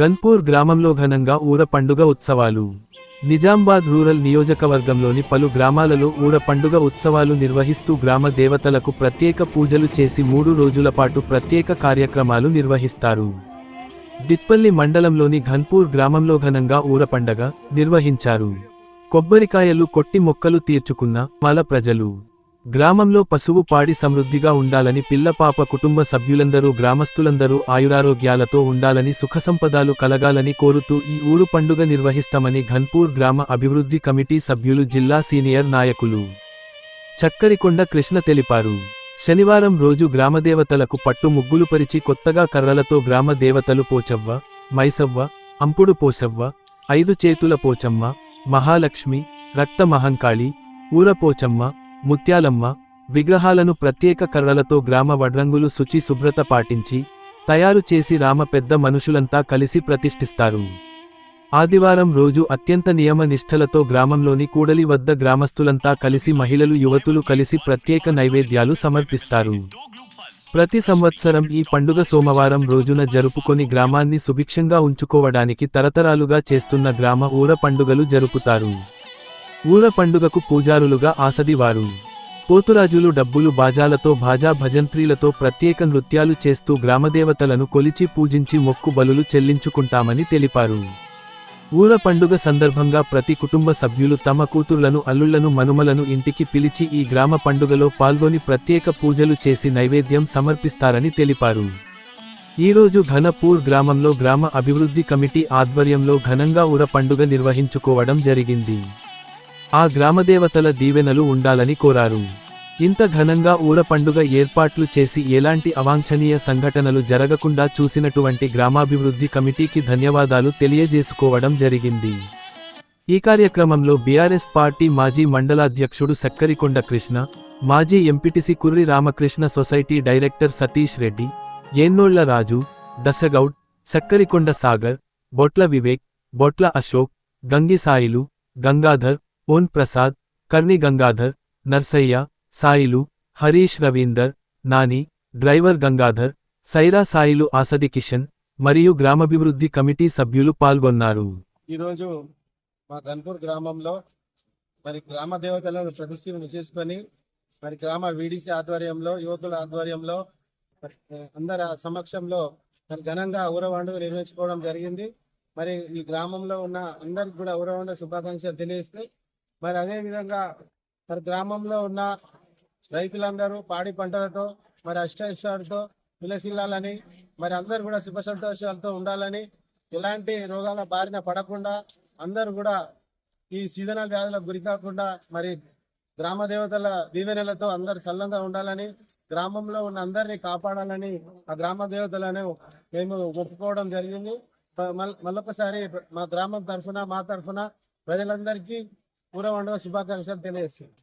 గన్పూర్ గ్రామంలో ఘనంగా ఊర పండుగ ఉత్సవాలు. నిజామాబాద్ రూరల్ నియోజకవర్గంలోని పలు గ్రామాలలో ఊర పండుగ ఉత్సవాలు నిర్వహిస్తూ గ్రామ దేవతలకు ప్రత్యేక పూజలు చేసి మూడు రోజుల పాటు ప్రత్యేక కార్యక్రమాలు నిర్వహిస్తారు. డిత్పల్లి మండలంలోని ఘన్పూర్ గ్రామంలో ఘనంగా ఊర పండగ నిర్వహించారు. కొబ్బరికాయలు కొట్టి మొక్కలు తీర్చుకున్న మల ప్రజలు. గ్రామంలో పశువు పాడి సమృద్ధిగా ఉండాలని పిల్లపాప కుటుంబ సభ్యులందరూ గ్రామస్తులందరూ ఆయురారోగ్యాలతో ఉండాలని సుఖసంపదాలు కలగాలని కోరుతూ ఈ ఊరు పండుగ నిర్వహిస్తామని ఘన్పూర్ గ్రామ అభివృద్ధి కమిటీ సభ్యులు జిల్లా సీనియర్ నాయకులు చక్కరికొండ కృష్ణ తెలిపారు. శనివారం రోజు గ్రామదేవతలకు పట్టు ముగ్గులు పరిచి కొత్తగా కర్రలతో గ్రామ దేవతలు పోచవ్వ మైసవ్వ అంపుడు పోసవ్వ ఐదు చేతుల పోచమ్మ మహాలక్ష్మి రక్త మహంకాళి ఊరపోచమ్మ ముత్యాలమ్మ విగ్రహాలను ప్రత్యేక కర్రలతో గ్రామ వడ్రంగులు శుచి శుభ్రత పాటించి తయారు చేసి రామ పెద్ద మనుషులంతా కలిసి ప్రతిష్ఠిస్తారు. ఆదివారం రోజు అత్యంత నియమ నిష్ఠలతో గ్రామంలోని కూడలి వద్ద గ్రామస్తులంతా కలిసి మహిళలు యువతులు కలిసి ప్రత్యేక నైవేద్యాలు సమర్పిస్తారు. ప్రతి సంవత్సరం ఈ పండుగ సోమవారం రోజున జరుపుకొని గ్రామాన్ని సుభిక్షంగా ఉంచుకోవడానికి తరతరాలుగా చేస్తున్న గ్రామ ఊర పండుగలు జరుపుతారు. ఊర పండుగకు పూజారులుగా ఆసదివారు పోతురాజులు డబ్బులు బాజాలతో భాజా భజంత్రీలతో ప్రత్యేక నృత్యాలు చేస్తూ గ్రామదేవతలను కొలిచి పూజించి మొక్కు బలులు చెల్లించుకుంటామని తెలిపారు. ఊర పండుగ సందర్భంగా ప్రతి కుటుంబ సభ్యులు తమ కూతుర్లను అల్లుళ్ళను మనుమలను ఇంటికి పిలిచి ఈ గ్రామ పండుగలో పాల్గొని ప్రత్యేక పూజలు చేసి నైవేద్యం సమర్పిస్తారని తెలిపారు. ఈరోజు ఘనపూర్ గ్రామంలో గ్రామ అభివృద్ధి కమిటీ ఆధ్వర్యంలో ఘనంగా ఊర పండుగ నిర్వహించుకోవడం జరిగింది. ఆ గ్రామదేవతల దీవెనలు ఉండాలని కోరారు. ఇంత ఘనంగా ఊర పండుగ ఏర్పాట్లు చేసి ఎలాంటి అవాంఛనీయ సంఘటనలు జరగకుండా చూసినటువంటి గ్రామాభివృద్ధి కమిటీకి ధన్యవాదాలు తెలియజేసుకోవడం జరిగింది. ఈ కార్యక్రమంలో బీఆర్ఎస్ పార్టీ మాజీ మండలాధ్యక్షుడు సక్కరికొండ కృష్ణ మాజీ MPTC Kurri Ramakrishna society director Satish Reddy ఏన్నోళ్ళ Raju దశగౌడ్ Sakkarikonda Sagar Botla Vivek Botla Ashok Gangisailu Gangadhar ఓన్ ప్రసాద్ కర్ణి గంగాధర్ నర్సయ్య సాయిలు హరీష్ రవీందర్ నాని డ్రైవర్ గంగాధర్ సైరా సాయిలు ఆసది కిషన్ మరియు గ్రామాభివృద్ధి కమిటీ సభ్యులు పాల్గొన్నారు. ఈరోజు మా గన్పూర్ గ్రామంలో మరి గ్రామ దేవతలను ప్రతిష్ఠను చేసుకొని మరి గ్రామ వీడిసి ఆధ్వర్యంలో యువకుల ఆధ్వర్యంలో అందరి సమక్షంలో మరి ఘనంగా ఊరవండుగ నిర్వహించుకోవడం జరిగింది. మరి ఈ గ్రామంలో ఉన్న అందరికి కూడా ఊరవండ శుభాకాంక్షలు తెలియజేస్తే మరి అదే విధంగా మరి గ్రామంలో ఉన్న రైతులందరూ పాడి పంటలతో మరి అష్టైశ్వర్యాలతో విలసిల్లాలని మరి అందరూ కూడా సుఖ సంతోషాలతో ఉండాలని ఎలాంటి రోగాల బారిన పడకుండా అందరూ కూడా ఈ సీజనల్ వ్యాధులకు గురి కాకుండా మరి గ్రామ దేవతల దీవెనలతో అందరు సల్లంగా ఉండాలని గ్రామంలో ఉన్న అందరినీ కాపాడాలని ఆ గ్రామ దేవతలను మేము ఒప్పుకోవడం జరిగింది. మళ్ళొకసారి మా గ్రామం తరఫున మా తరఫున ప్రజలందరికీ పూర్వ పండుగ శుభాకాంక్షలు తెలియజేస్తుంది